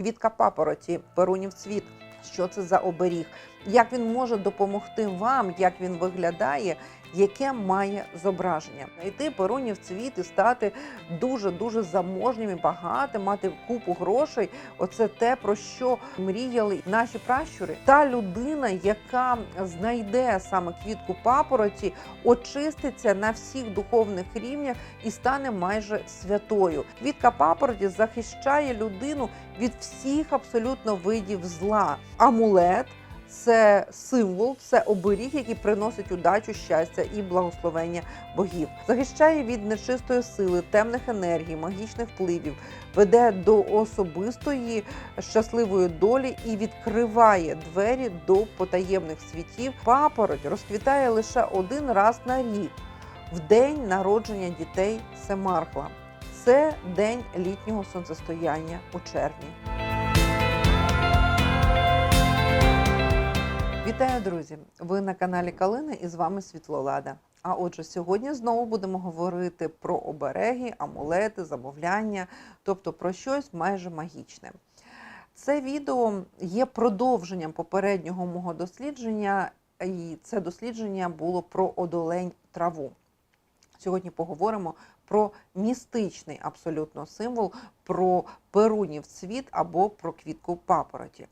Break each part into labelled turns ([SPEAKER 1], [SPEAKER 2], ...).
[SPEAKER 1] квітка папороті, перунів цвіт. Що це за оберіг? Як він може допомогти вам, як він виглядає, яке має зображення? Знайти перунів цвіт і стати дуже дуже заможнім і багатим, мати купу грошей. Оце те, про що мріяли наші пращури. Та людина, яка знайде саме квітку папороті, очиститься на всіх духовних рівнях і стане майже святою. Квітка папороті захищає людину від всіх абсолютно видів зла. Амулет. Це символ, це оберіг, який приносить удачу, щастя і благословення богів. Захищає від нечистої сили, темних енергій, магічних впливів, веде до особистої щасливої долі і відкриває двері до потаємних світів. Папороть розквітає лише один раз на рік, в день народження дітей Семаркла. Це день літнього сонцестояння у червні. Вітаю, друзі! Ви на каналі Калина і з вами Світлолада. А отже, сьогодні знову будемо говорити про обереги, амулети, замовляння, тобто про щось майже магічне. Це відео є продовженням попереднього мого дослідження, і це дослідження було про одолень траву. Сьогодні поговоримо про містичний абсолютно символ, про перунів цвіт або про квітку папороті.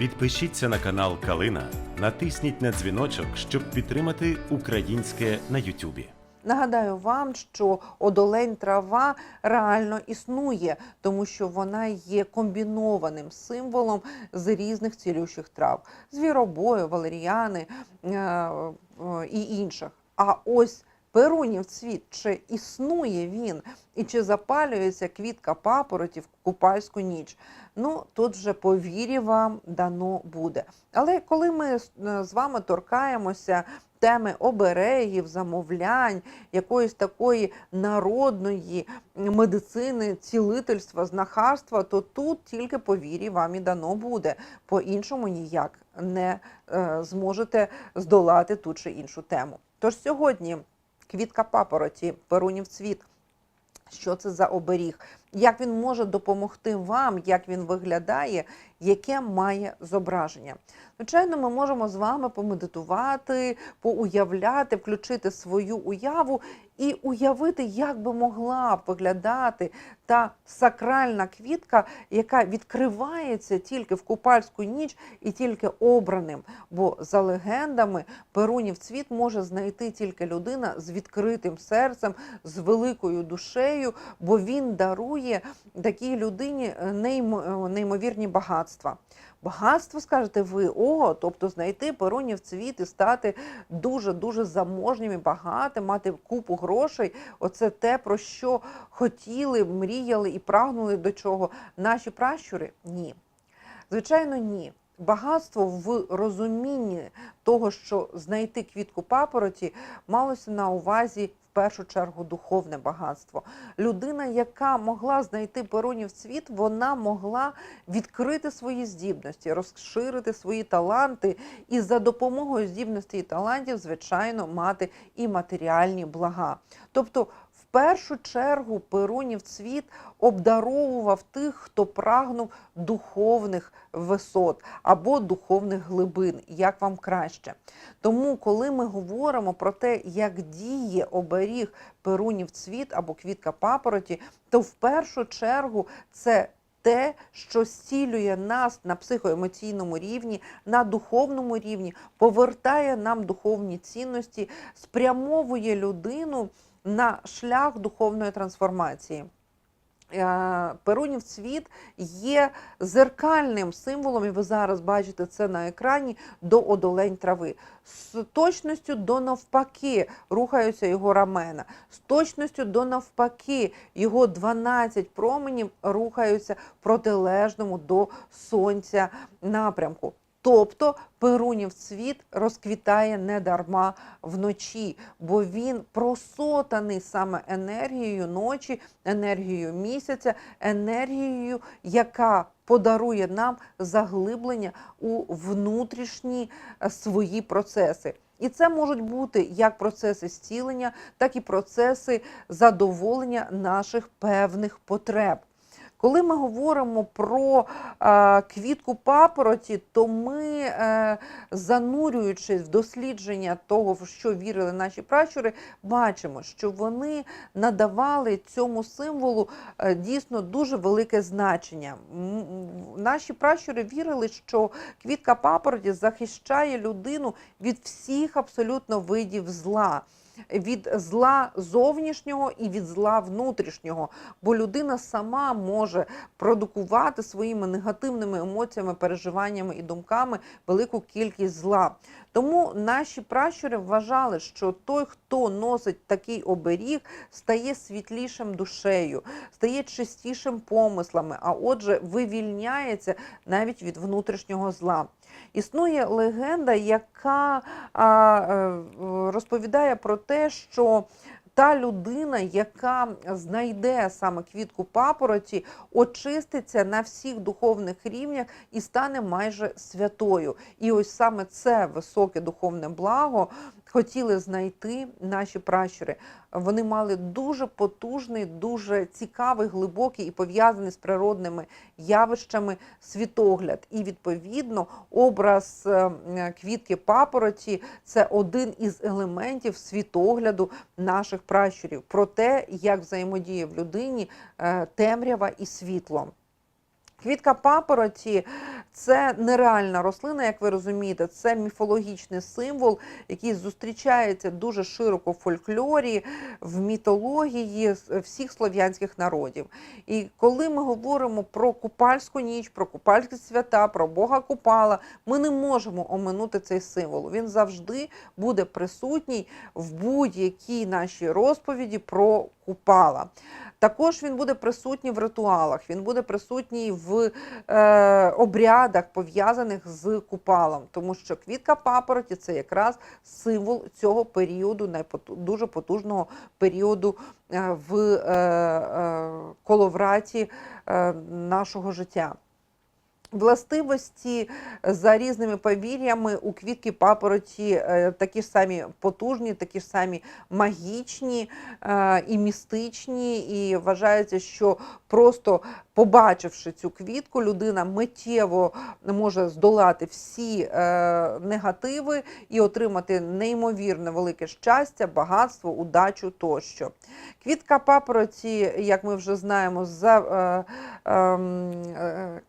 [SPEAKER 2] Підпишіться на канал Калина, натисніть на дзвіночок, щоб підтримати українське на Ютубі.
[SPEAKER 1] Нагадаю вам, що одолень трава реально існує, тому що вона є комбінованим символом з різних цілющих трав: звіробою, валеріани е, е, і інших. А ось перунів цвіт, чи існує він, і чи запалюється квітка папороті в купальську ніч. Ну тут вже по вірі вам дано буде. Але коли ми з з вами торкаємося теми оберегів, замовлянь, якоїсь такої народної медицини, цілительства, знахарства, то тут тільки по вірі вам і дано буде. По-іншому ніяк не е, зможете здолати ту чи іншу тему. Тож сьогодні квітка папороті, перунів цвіт. Що це за оберіг? Як він може допомогти вам, як він виглядає, яке має зображення? Звичайно, ми можемо з вами помедитувати, поуявляти, включити свою уяву і уявити, як би могла виглядати та сакральна квітка, яка відкривається тільки в купальську ніч і тільки обраним. Бо за легендами перунів цвіт може знайти тільки людина з відкритим серцем, з великою душею, бо він дарує такій людині неймовірні багатства. Багатство, скажете ви, о, тобто знайти перунів цвіт і стати дуже-дуже заможнім і багатим, мати купу грошей. Оце те, про що хотіли, мріяли і прагнули до чого наші пращури? Ні. Звичайно, ні. Багатство в розумінні того, що знайти квітку папороті, малося на увазі в першу чергу духовне багатство. Людина, яка могла знайти перунів світ, вона могла відкрити свої здібності, розширити свої таланти, і за допомогою здібностей і талантів, звичайно, мати і матеріальні блага. Тобто, першу чергу Перунів цвіт обдаровував тих, хто прагнув духовних висот або духовних глибин, як вам краще. Тому, коли ми говоримо про те, як діє оберіг Перунів цвіт або квітка папороті, то в першу чергу це те, що зцілює нас на психоемоційному рівні, на духовному рівні, повертає нам духовні цінності, спрямовує людину на шлях духовної трансформації. Е, Перунів цвіт є зеркальним символом, і ви зараз бачите це на екрані до одолень трави. З точністю до навпаки рухаються його рамена. З точністю до навпаки його 12 променів рухаються протилежному до сонця напрямку. Тобто Перунів цвіт розквітає не дарма вночі, бо він просотаний саме енергією ночі, енергією місяця, енергією, яка подарує нам заглиблення у внутрішні е, свої процеси. І це можуть бути як процеси зцілення, так і процеси задоволення наших певних потреб. Коли ми говоримо про квітку папороті, то ми, е, занурюючись в дослідження того, в що вірили наші пращури, бачимо, що вони надавали цьому символу е, дійсно дуже велике значення. Наші пращури вірили, що квітка папороті захищає людину від всіх абсолютно видів зла. Від зла зовнішнього і від зла внутрішнього, бо людина сама може продукувати своїми негативними емоціями, переживаннями і думками велику кількість зла. Тому наші пращури вважали, що той, хто носить такий оберіг, стає світлішим душею, стає чистішим помислами, а отже, вивільняється навіть від внутрішнього зла. Існує легенда, яка е, розповідає про те, що та людина, яка знайде саме квітку папороті, очиститься на всіх духовних рівнях і стане майже святою. І ось саме це високе духовне благо хотіли знайти наші пращури. Вони мали дуже потужний, дуже цікавий, глибокий і пов'язаний з природними явищами світогляд. І відповідно образ е, квітки папороті це один із елементів світогляду наших пращурів про те, як взаємодіє в людині е, темрява і світло. Квітка папороті це нереальна рослина, як ви розумієте, це міфологічний символ, який зустрічається дуже широко в фольклорі, в мітології всіх слов'янських народів. І коли ми говоримо про купальську ніч, про купальські свята, про Бога Купала, ми не можемо оминути цей символ. Він завжди буде присутній в будь-якій нашій розповіді про Купала. Також він буде присутній в ритуалах, він буде присутній в е, обрядах, пов'язаних з купалом, тому що квітка папороті це якраз символ цього періоду, найпоту- дуже потужного періоду е, в е, е, коловраті е, нашого життя. Властивості за різними повір'ями у квітки папороті е, такі ж самі потужні, такі ж самі магічні е, і містичні, і вважається, що просто побачивши цю квітку, людина миттєво може здолати всі е, негативи і отримати неймовірне велике щастя, багатство, удачу тощо. Квітка папороті, як ми вже знаємо, за, ем,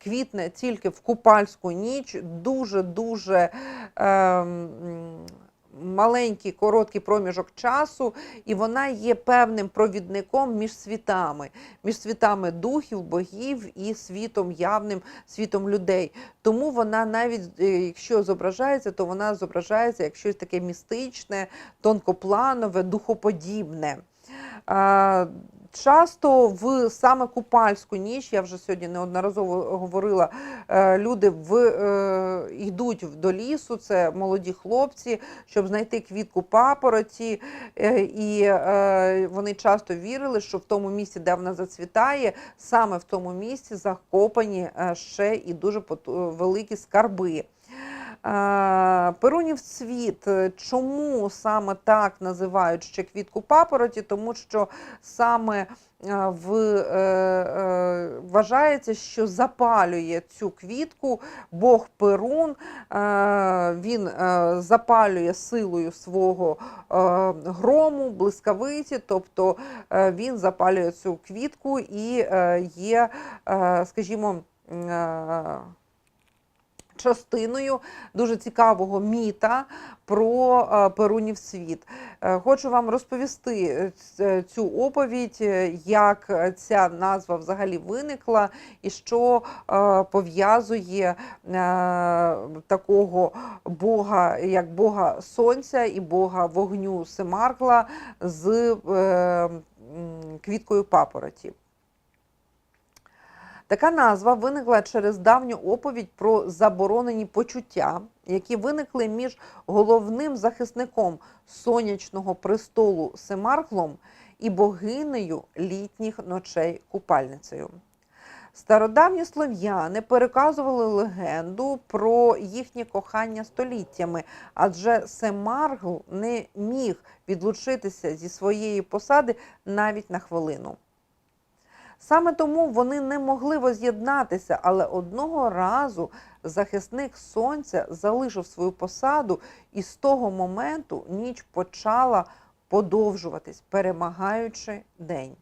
[SPEAKER 1] квітне тільки в купальську ніч, дуже-дуже ем, маленький короткий проміжок часу, і вона є певним провідником між світами, між світами духів, богів і світом явним, світом людей. Тому вона навіть е, якщо зображається, то вона зображається як щось таке містичне, тонкопланове, духоподібне. Часто в саме купальську ніч, я вже сьогодні неодноразово говорила, е, люди в, е, йдуть до лісу, це молоді хлопці, щоб знайти квітку папороті, е, і е, вони часто вірили, що в тому місці, де вона зацвітає, саме в тому місці закопані е, ще і дуже великі скарби. Перунів цвіт. Чому саме так називають ще квітку папороті? Тому що саме е, в, е, е, вважається, що запалює цю квітку Бог Перун. Е, він е, запалює силою свого е, грому, блискавиці, тобто е, він запалює цю квітку і е, є, е, скажімо, е, частиною дуже цікавого міта про е, Перунів світ. Е, Хочу вам розповісти е, цю оповідь, як ця назва взагалі виникла і що пов'язує такого Бога, як Бога Сонця і Бога вогню Семаргла з квіткою папороті. Така назва виникла через давню оповідь про заборонені почуття, які виникли між головним захисником сонячного престолу Семарглом і богинею літніх ночей купальницею. Стародавні слов'яни переказували легенду про їхнє кохання століттями, адже Семаргл не міг відлучитися зі своєї посади навіть на хвилину. Саме тому вони не могли воз'єднатися, але одного разу захисник сонця залишив свою посаду, і з того моменту ніч почала подовжуватись, перемагаючи день.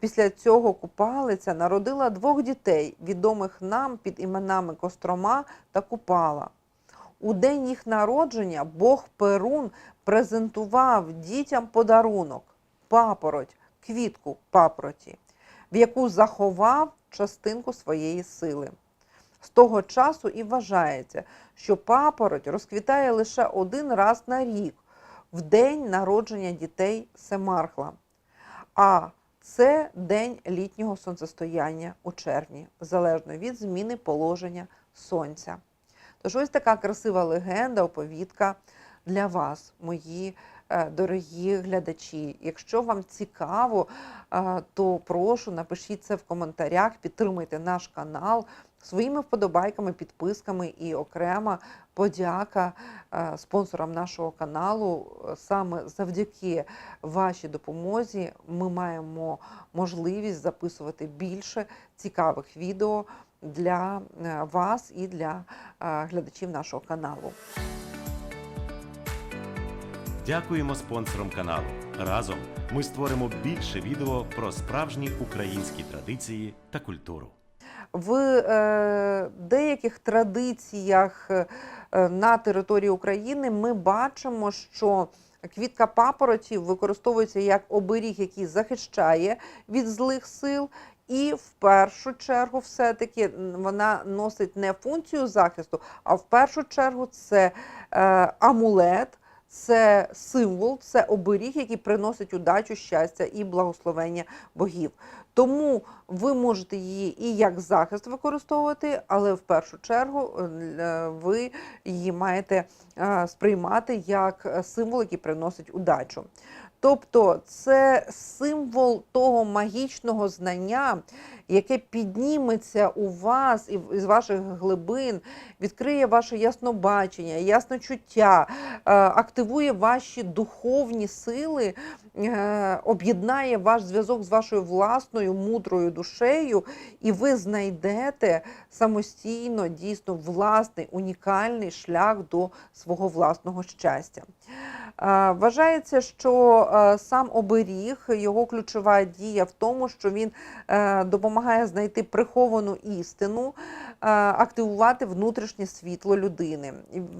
[SPEAKER 1] Після цього купалиця народила двох дітей, відомих нам під іменами Кострома та Купала. У день їх народження Бог Перун презентував дітям подарунок папороть, квітку папороті, в яку заховав частинку своєї сили. З того часу і вважається, що папороть розквітає лише один раз на рік, в день народження дітей Семархла. А це день літнього сонцестояння у червні, залежно від зміни положення сонця. Тож ось така красива легенда, оповідка для вас, мої дорогі глядачі. Якщо вам цікаво, е, то прошу напишіть це в коментарях, підтримуйте наш канал своїми вподобайками, підписками і окрема подяка е, спонсорам нашого каналу. Саме завдяки вашій допомозі ми маємо можливість записувати більше цікавих відео для е, вас і для е, глядачів нашого каналу.
[SPEAKER 2] Дякуємо спонсорам каналу. Разом ми створимо більше відео про справжні українські традиції та культуру.
[SPEAKER 1] В е, деяких традиціях е, на території України ми бачимо, що квітка папороті використовується як оберіг, який захищає від злих сил. І в першу чергу, все-таки вона носить не функцію захисту, а в першу чергу це е, амулет, це символ, це оберіг, який приносить удачу, щастя і благословення богів. Тому ви можете її і як захист використовувати, але в першу чергу е, ви її маєте е, сприймати як е, символ, який приносить удачу. Тобто це символ того магічного знання, яке підніметься у вас і з ваших глибин, відкриє ваше яснобачення, ясночуття, е, активує ваші духовні сили, е, об'єднає ваш зв'язок з вашою власною мудрою душею, і ви знайдете самостійно, дійсно власний унікальний шлях до свого власного щастя. Вважається, що е, сам оберіг, його ключова дія в тому, що він е, допомагає знайти приховану істину, е, активувати внутрішнє світло людини.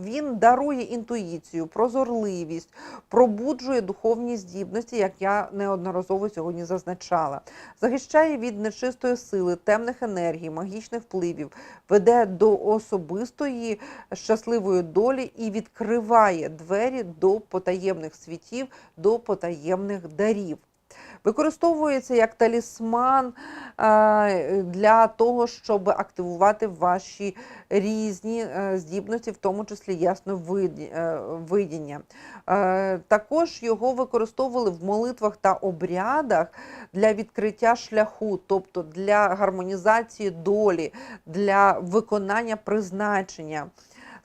[SPEAKER 1] Він дарує інтуїцію, прозорливість, пробуджує духовні здібності, як я неодноразово сьогодні зазначала, захищає від нечистої сили, темних енергій, магічних впливів, веде до особистої щасливої долі і відкриває двері до потаємних світів, до потаємних дарів. Використовується як талісман е, для того, щоб активувати ваші різні е, здібності, в тому числі ясно видіння. Е, Також його використовували в молитвах та обрядах для відкриття шляху, тобто для гармонізації долі, для виконання призначення.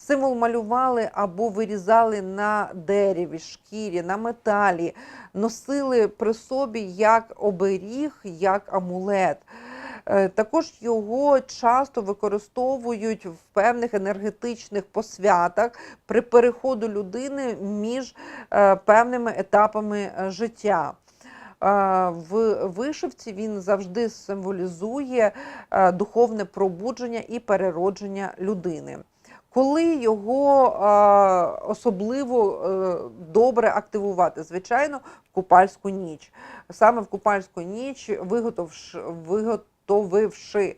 [SPEAKER 1] Символ малювали або вирізали на дереві, шкірі, на металі, носили при собі як оберіг, як амулет. Е, Також його часто використовують в певних енергетичних посвятах при переходу людини між е, певними етапами е, життя. В вишивці він завжди символізує духовне пробудження і переродження людини. Коли його е, особливо е, добре активувати, звичайно, в купальську ніч. Саме в купальську ніч, виготовш- виготовивши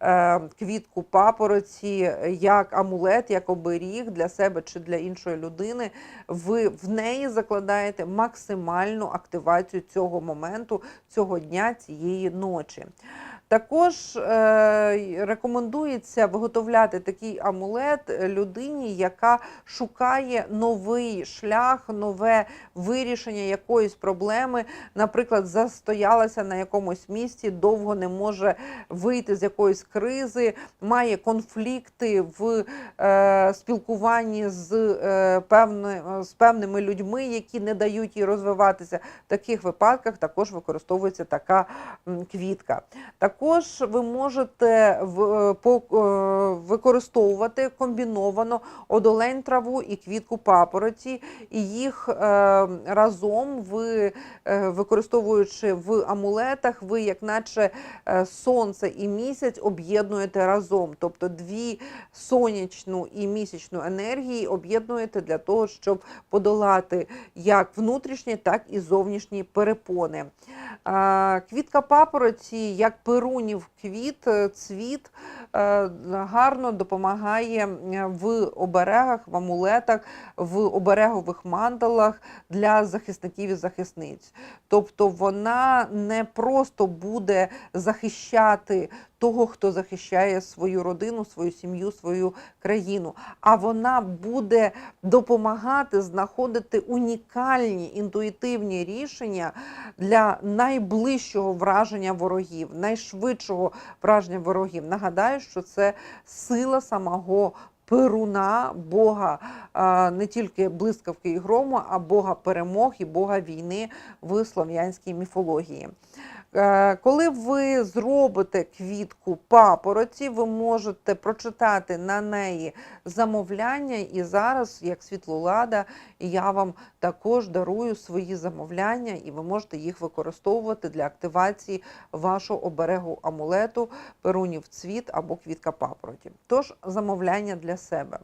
[SPEAKER 1] е, квітку папороті як амулет, як оберіг для себе чи для іншої людини, ви в неї закладаєте максимальну активацію цього моменту, цього дня, цієї ночі. Також е, рекомендується виготовляти такий амулет людині, яка шукає новий шлях, нове вирішення якоїсь проблеми. Наприклад, застоялася на якомусь місці, довго не може вийти з якоїсь кризи, має конфлікти в е, спілкуванні з, е, певни, з певними людьми, які не дають їй розвиватися. В таких випадках також використовується така квітка. Також ви можете по- е, використовувати комбіновано одолень траву і квітку папороті, і їх е, разом ви е, використовуючи в амулетах, ви як наче е, сонце і місяць об'єднуєте разом. Тобто дві сонячну і місячну енергії об'єднуєте для того, щоб подолати як внутрішні, так і зовнішні перепони. Квітка папороті, як перунів квіт, е, цвіт, е, гарно допомагає в оберегах, в амулетах, в оберегових мандалах для захисників і захисниць. Тобто вона не просто буде захищати того, хто захищає свою родину, свою сім'ю, свою країну, а вона буде допомагати знаходити унікальні інтуїтивні рішення для найближчого враження ворогів, найшвидшого враження ворогів. Нагадаю, що це сила самого. Перуна Бога не тільки блискавки і грому, а Бога перемог і Бога війни в слов'янській міфології. Е, Коли ви зробите квітку папороті, ви можете прочитати на неї замовляння. І зараз, як світлолада, я вам також дарую свої замовляння, і ви можете їх використовувати для активації вашого оберегу амулету, перунів цвіт або квітка папороті. Тож замовляння для себе.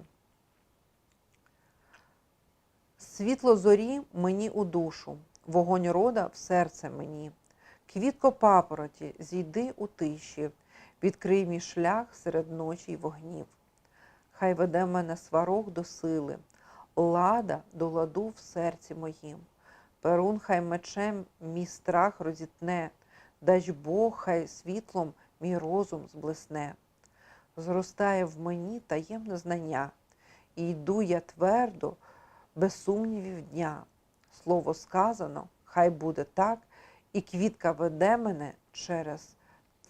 [SPEAKER 1] Світло зорі мені у душу, вогонь рода в серце мені. Квітко папороті, зійди у тиші, відкрий мій шлях серед ночі й вогнів. Хай веде мене сварог до сили, лада до ладу в серці моїм. Перун хай мечем мій страх розітне, дасть Бог хай світлом мій розум зблисне. Зростає в мені таємне знання, і йду я твердо, без сумнівів дня. Слово сказано, хай буде так, і квітка веде мене через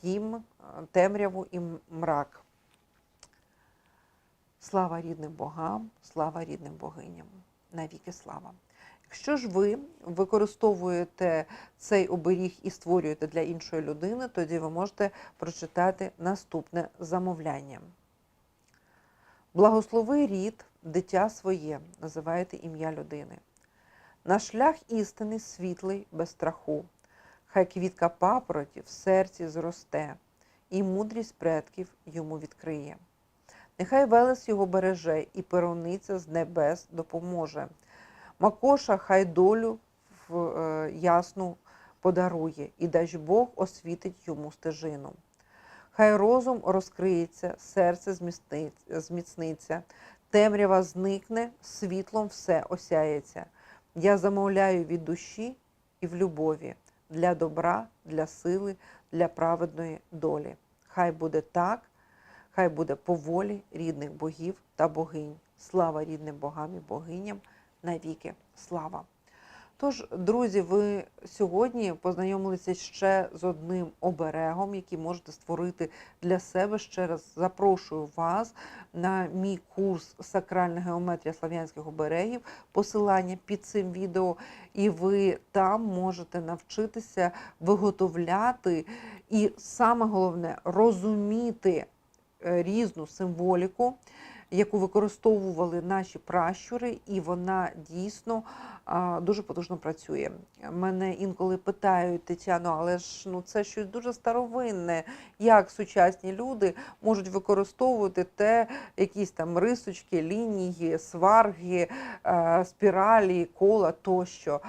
[SPEAKER 1] тім, е, темряву і мрак. Слава рідним богам, слава рідним богиням, навіки слава. Якщо ж ви використовуєте цей оберіг і створюєте для іншої людини, тоді ви можете прочитати наступне замовляння. Благослови рід, дитя своє, називаєте ім'я людини. На шлях істини світлий без страху. Хай квітка папороті в серці зросте, і мудрість предків йому відкриє. Нехай велес його береже, і перониця з небес допоможе. Макоша хай долю в, е, ясну подарує, і дасть Бог освітить йому стежину. Хай розум розкриється, серце зміцниться, темрява зникне, світлом все осяється. Я замовляю від душі і в любові для добра, для сили, для праведної долі. Хай буде так, хай буде по волі рідних богів та богинь. Слава рідним богам і богиням, навіки слава. Тож, друзі, ви сьогодні познайомилися ще з одним оберегом, який можете створити для себе. Ще раз запрошую вас на мій курс Сакральна геометрія слав'янських оберегів. Посилання під цим відео, і ви там можете навчитися виготовляти і саме головне розуміти е, різну символіку, яку використовували наші пращури, і вона дійсно дуже потужно працює. Мене інколи питають, Тетяно, але ж ну це щось дуже старовинне. Як сучасні люди можуть використовувати те, якісь там рисочки, лінії, сварги, спіралі, кола тощо.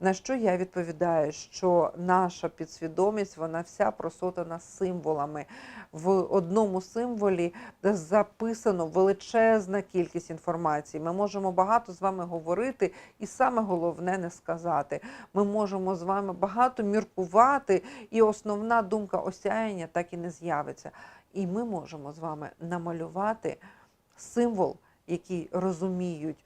[SPEAKER 1] На що я відповідаю, що наша підсвідомість вона вся просотана символами. В одному символі записано величезне величезна кількість інформації. Ми можемо багато з вами говорити, і саме головне не сказати. Ми можемо з вами багато міркувати, і основна думка осяяння так і не з'явиться. І ми можемо з вами намалювати символ, який розуміють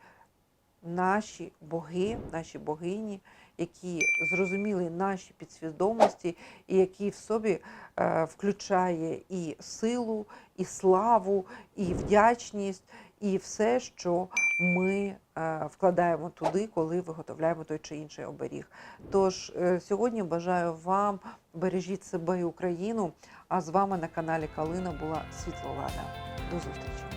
[SPEAKER 1] наші боги, наші богині, які зрозуміли наші підсвідомості, і який в собі е, включає і силу, і славу, і вдячність, і все, що ми е, вкладаємо туди, коли виготовляємо той чи інший оберіг. Тож е, сьогодні бажаю вам бережіть себе і Україну. А з вами на каналі Калина була Світлолада. До зустрічі!